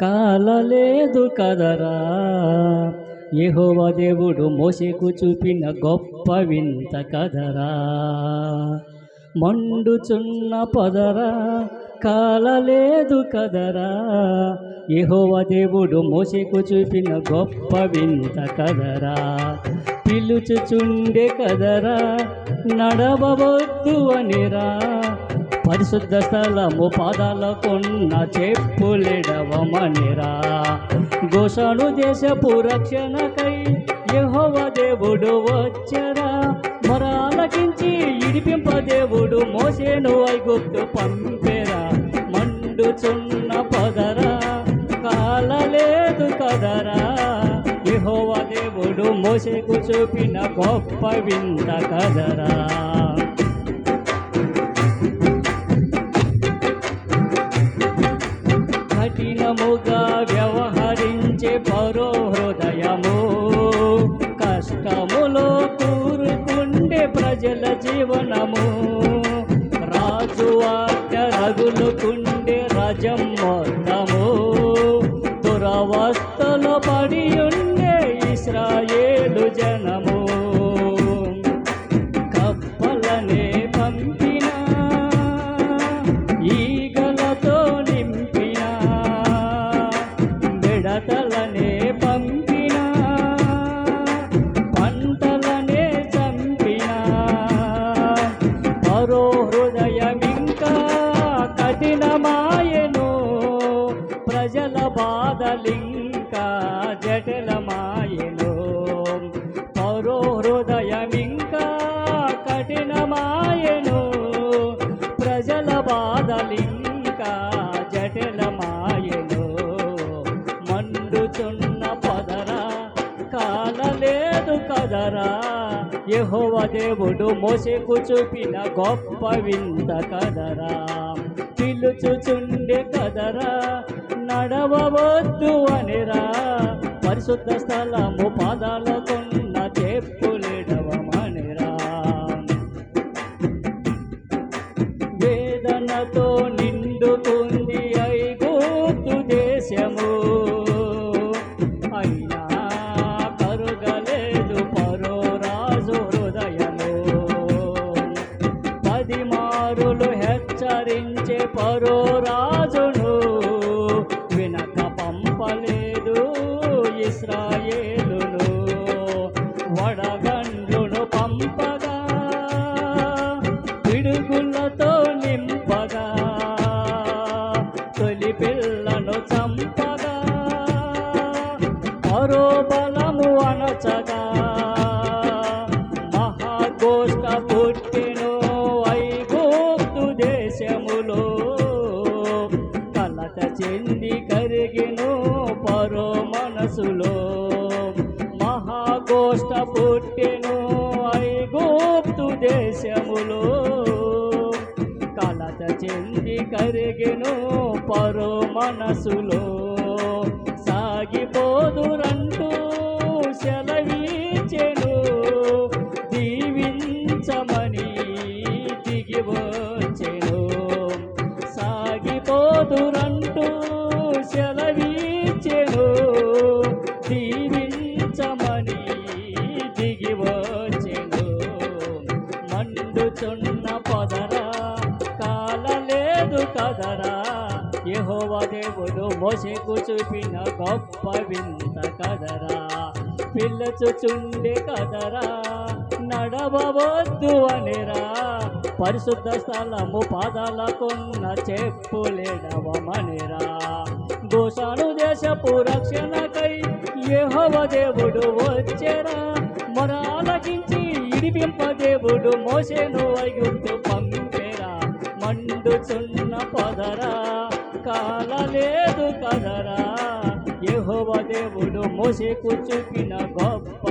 కాలలేదు కదరా. యెహోవ దేవుడు మోసేకు చూపిన గొప్ప వింత కదరా. మండుచున్న పదరా కాలలేదు కదరా. యెహోవ దేవుడు మోసేకు చూపిన గొప్ప వింత కదరా. పిలుచుచుండే కదరా నడవవద్దు అనిరా. పరిశుద్ధ స్థలము పాదాలకున్న చెప్పులెడవమనిరా. గోషాను దేశపు రక్షణకై యహోవ దేవుడు వచ్చరా మరాలకించి ఇడిపింప దేవుడు మోసేను ఐగుప్తు పంపెరా. మండుచున్న పదరా కాలలేదు కదరా. యెహోవ దేవుడు మోసేకు చూపిన గొప్ప వింత కదరా. ప్రజల జీవనము ప్రజల బాధలింకా జటిలమాయను మరో హృదయమింకా కఠినమాయను ప్రజల బాధలింకా జటిలమాయను మండుచున్న పదరా కాలలేదు కదరా. యెహోవ దేవుడు మోసేకు చూపిన గొప్ప వింత కదరా. పిలుచుచుండే కదరా నడవవద్దు అనిరా. పరిశుద్ధ స్థలము పాదాల కొన్న చెప్పులేడవమనిరా వేదనతో నిండుకుంది ఐగుప్తు దేశము. అయినా కరుగలేదు పరో రాజు హృదయము. పది మారులు హెచ్చరించే పరో రాజును ఇస్రాయేలును వడగండ్లును పంపగా పిడుగులతో నింపగా తొలి పిల్లను చంపగా మరో బలము అనచగా మహాగోష్ఠ పుట్టెను ఐగోప్తు దేశములో కలత చెంది కరిగిను కరిగిను పరో మనసులో. సాగిపోదురంటూ సెలవీచెను దీవించమని దిగి వచ్చెను సాగిపోదురంటూ సెలవీచెను దీవించమని దిగి కదరా. యెహోవ దేవుడు మోసకు చూపిన గొప్ప వింత కదరా. పిల్లచుచుండే కదరా. నడవద్దు అనిరా. పరిశుద్ధ స్థలము పాదాలకున్న చెప్పులేడవమనిరా దోషాను దేశపు రక్షణకై యెహోవ దేవుడు వచ్చెరా. మొరాలకించి ఇడిపింప దేవుడు మోసేను ఐగుప్తు పంపి మండుచున్న పదరా కాలలేదు కదరా. యెహోవ దేవుడు మోసేకు చూపిన గొప్ప